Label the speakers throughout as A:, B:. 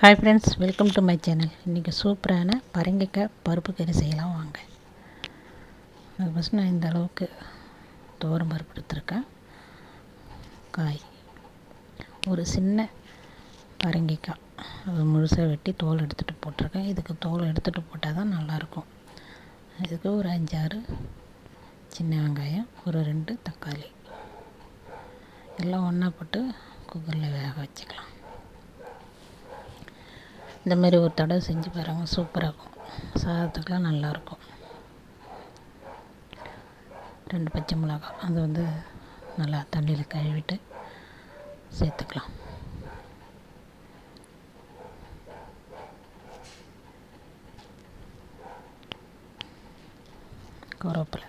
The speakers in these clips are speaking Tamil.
A: Hi friends welcome to my channel இன்றைக்கி சூப்பரான பரங்கிக்காய் பருப்பு கறி செய்யலாம் வாங்க. அது ஃபஸ்ட் நான் இந்த அளவுக்கு தோரம் பருப்பு எடுத்துருக்கேன். காய். ஒரு சின்ன பரங்கிக்காய். அது முழுசாக வெட்டி தோல் எடுத்துகிட்டு போட்டிருக்கேன். இதுக்கு தோல் எடுத்துகிட்டு போட்டால் தான் நல்லாயிருக்கும். இதுக்கு ஒரு அஞ்சாறு சின்ன வெங்காயம் ஒரு ரெண்டு தக்காளி. எல்லாம் ஒன்றா போட்டு குக்கரில் வேக வச்சுக்கலாம். இந்த மாதிரி ஒரு தடவை செஞ்சு பாருங்கள் சூப்பராக இருக்கும். சாதத்துக்கெலாம் நல்லாயிருக்கும். ரெண்டு பச்சை மிளகா அது வந்து நல்லா தண்ணியில் கழுவிட்டு சேர்த்துக்கலாம். கருவேப்பிலை.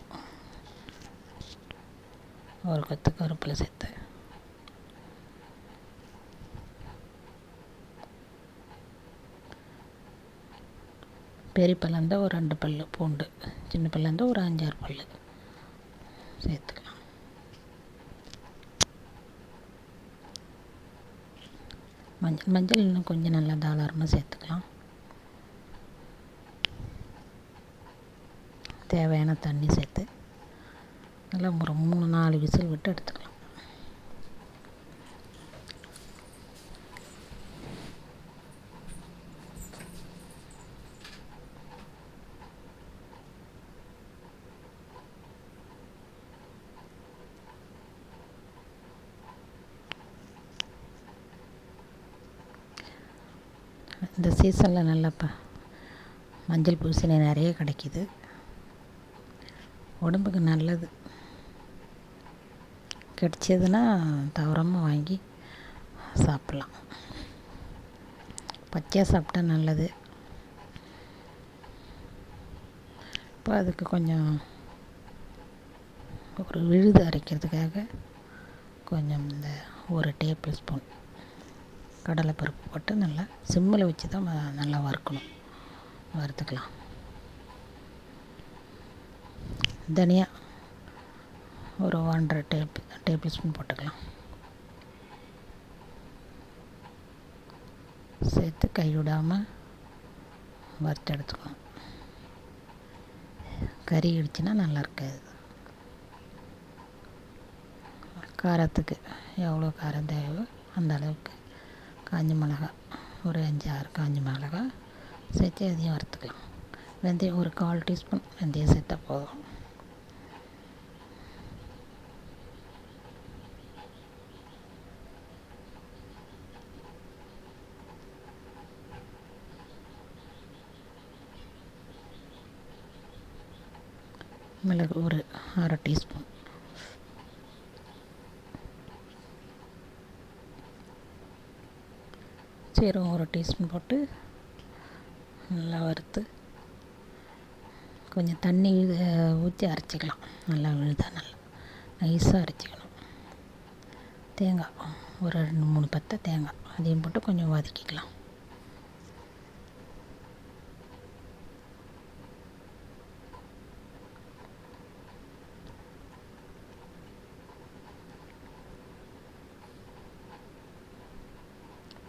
A: ஒரு கொத்து கருவேப்பிலை சேர்த்து பெரிய பல் இருந்தால் ஒரு ரெண்டு பல் பூண்டு. சின்ன பல் இருந்தால் ஒரு அஞ்சாறு பல் சேர்த்துக்கலாம். மஞ்சள் மஞ்சள் இன்னும் கொஞ்சம் நல்லா தாராளமாக சேர்த்துக்கலாம். தேவையான தண்ணி சேர்த்து நல்லா ஒரு மூணு நாலு விசில் விட்டு எடுத்துக்கலாம். இந்த சீசனில் நல்லா ப மஞ்சள் பூசணி நிறைய கிடைக்கிது. உடம்புக்கு நல்லது. கிடச்சதுன்னா தவறாமல் வாங்கி சாப்பிட்லாம். பச்சையாக சாப்பிட்டா நல்லது. இப்போ அதுக்கு கொஞ்சம் ஒரு விழுது அரைக்கிறதுக்காக கொஞ்சம் இந்த ஒரு டேபிள் ஸ்பூன் கடலைப்பருப்பு போட்டு நல்லா சிம்மில் வச்சு தான் நல்லா வறுக்கணும். வறுத்துக்கலாம். தனியா ஒரு ஒன்றரை டேபிள் டேபிள் ஸ்பூன் போட்டுக்கலாம். சேர்த்து கைவிடாமல் வறுத்து எடுத்துக்கணும். கறி இடிச்சுன்னா நல்லா இருக்காது. காரத்துக்கு எவ்வளோ காரம் தேவையோ அந்த அளவுக்கு காஞ்ச மிளகா. ஒரு அஞ்சு ஆறு காஞ்ச மிளகா சேர்த்து அதையும் வறுத்துக்கலாம். வெந்தயம் ஒரு கால் டீஸ்பூன் வெந்தயம் சேர்த்தா போதும். மிளகு ஒரு அரை டீஸ்பூன். சீரகம் ஒரு டீஸ்பூன் போட்டு நல்லா வறுத்து கொஞ்சம் தண்ணி ஊற்றி அரைச்சிக்கலாம். நல்லா விழுதா நல்லா நைஸாக அரைச்சிக்கணும். தேங்காய் ஒரு ரெண்டு மூணு பத்தை தேங்காய் அதையும் போட்டு கொஞ்சம் வதக்கிக்கலாம்.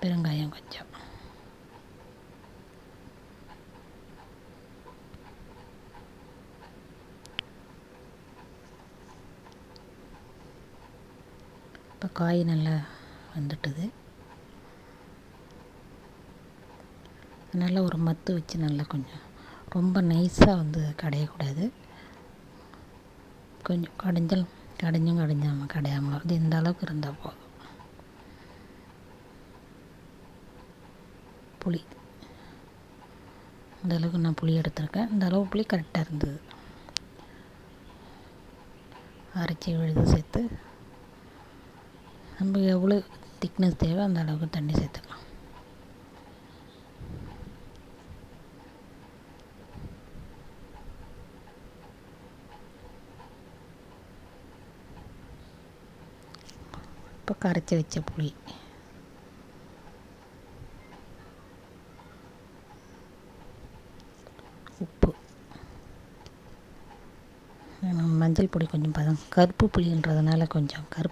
A: பெருங்காயம் கொஞ்சம். இப்போ காய் நல்லா வந்துட்டுது. நல்லா ஒரு மத்து வச்சு நல்லா கொஞ்சம் ரொம்ப நைஸாக வந்து கடையக்கூடாது. கொஞ்சம் கடைஞ்சல் கடைஞ்சும் கடைஞ்சாமல் கடையாமல் வந்து இந்த அளவுக்கு இருந்தால் போதும் புளி. இந்த அளவுக்கு நான் புளி எடுத்திருக்கேன். இந்த அளவு புளி கரெக்டாக இருந்தது. அரைச்சி விழுது சேர்த்து. நம்ம எவ்வளோ திக்னஸ் தேவை அந்த அளவுக்கு தண்ணி சேர்த்துக்கலாம். இப்போ கரைச்சி வச்ச புளி. உப்பு. மஞ்சள் பொடி கொஞ்சம் பதம். கருப்பு புளின்றதுனால கொஞ்சம் கருப்பு